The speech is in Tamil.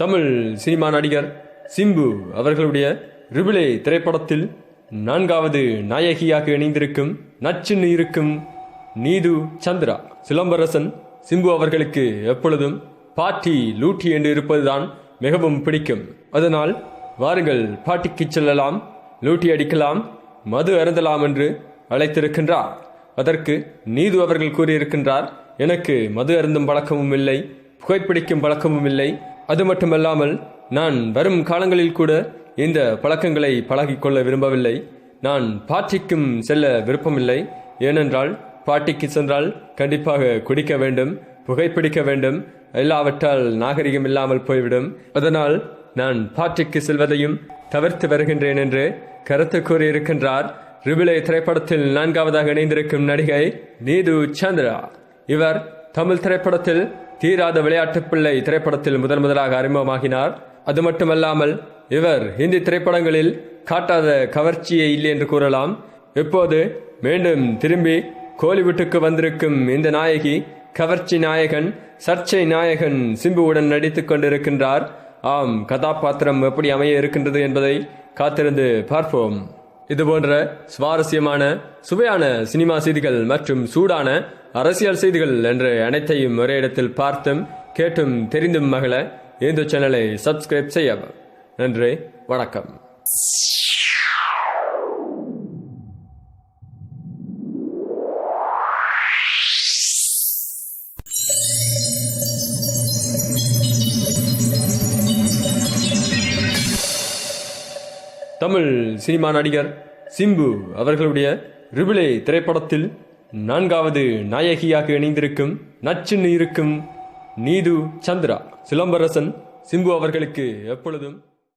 தமிழ் சினிமா நடிகர் சிம்பு அவர்களுடைய ரிபிளே திரைப்படத்தில் நான்காவது நாயகியாக இணைந்திருக்கும் நச்சுன்னு இருக்கும் நீது சந்திரா. சிலம்பரசன் சிம்பு அவர்களுக்கு எப்பொழுதும் பாட்டி லூட்டி என்று இருப்பதுதான் மிகவும் பிடிக்கும். அதனால் வாருங்கள் பாட்டிக்கு செல்லலாம் லூட்டி அடிக்கலாம் மது அருந்தலாம் என்று அழைத்திருக்கின்றார். அதற்கு நீது அவர்கள் கூறியிருக்கின்றார் எனக்கு மது அருந்தும் பழக்கமும் இல்லை புகைப்பிடிக்கும் பழக்கமும் இல்லை அது மட்டுமல்லாமல் நான் வரும் காலங்களில் கூட இந்த பழக்கங்களை பழகிக்கொள்ள விரும்பவில்லை. நான் பாட்டிக்கும் செல்ல விருப்பமில்லை. ஏனென்றால் பாட்டிக்கு சென்றால் கண்டிப்பாக குடிக்க வேண்டும் புகைப்பிடிக்க வேண்டும். இல்லாவிட்டால் நாகரிகம் இல்லாமல் போய்விடும். அதனால் நான் பாட்டிக்கு செல்வதையும் தவிர்த்து வருகின்றேன் என்று கருத்து கூறியிருக்கின்றார். ரிபிளே திரைப்படத்தில் நான்காவதாக இணைந்திருக்கும் நடிகை நீது சந்திரா. இவர் தமிழ் திரைப்படத்தில் தீராத விளையாட்டு பிள்ளை திரைப்படத்தில் முதன் முதலாக அறிமுகமாகினார். அது மட்டுமல்லாமல் இவர் ஹிந்தி திரைப்படங்களில் காட்டாத கவர்ச்சியே இல்லை என்று கூறலாம். இப்போது மீண்டும் திரும்பி கோலிவுட்டுக்கு வந்திருக்கும் இந்த நாயகி கவர்ச்சி நாயகன் சர்ச்சை நாயகன் சிம்புவுடன் நடித்துக் கொண்டிருக்கின்றார். ஆம் கதாபாத்திரம் எப்படி அமைய இருக்கின்றது என்பதை காத்திருந்து பார்ப்போம். இதுபோன்ற சுவாரஸ்யமான சுவையான சினிமா செய்திகள் மற்றும் சூடான அரசியல் செய்திகள் என்று அனைத்தையும் ஒரே இடத்தில் பார்த்தும் கேட்டும் தெரிந்தும் மகள இந்த சேனலை சப்ஸ்கிரைப் செய்யவும் நன்றி வணக்கம். தமிழ் சினிமா நடிகர் சிம்பு அவர்களுடைய ரிபிளே திரைப்படத்தில் நான்காவது நாயகியாக இணைந்திருக்கும் நச்சுன்னு இருக்கும் நீது சந்திரா சிலம்பரசன் சிம்பு அவர்களுக்கு எப்பொழுதும்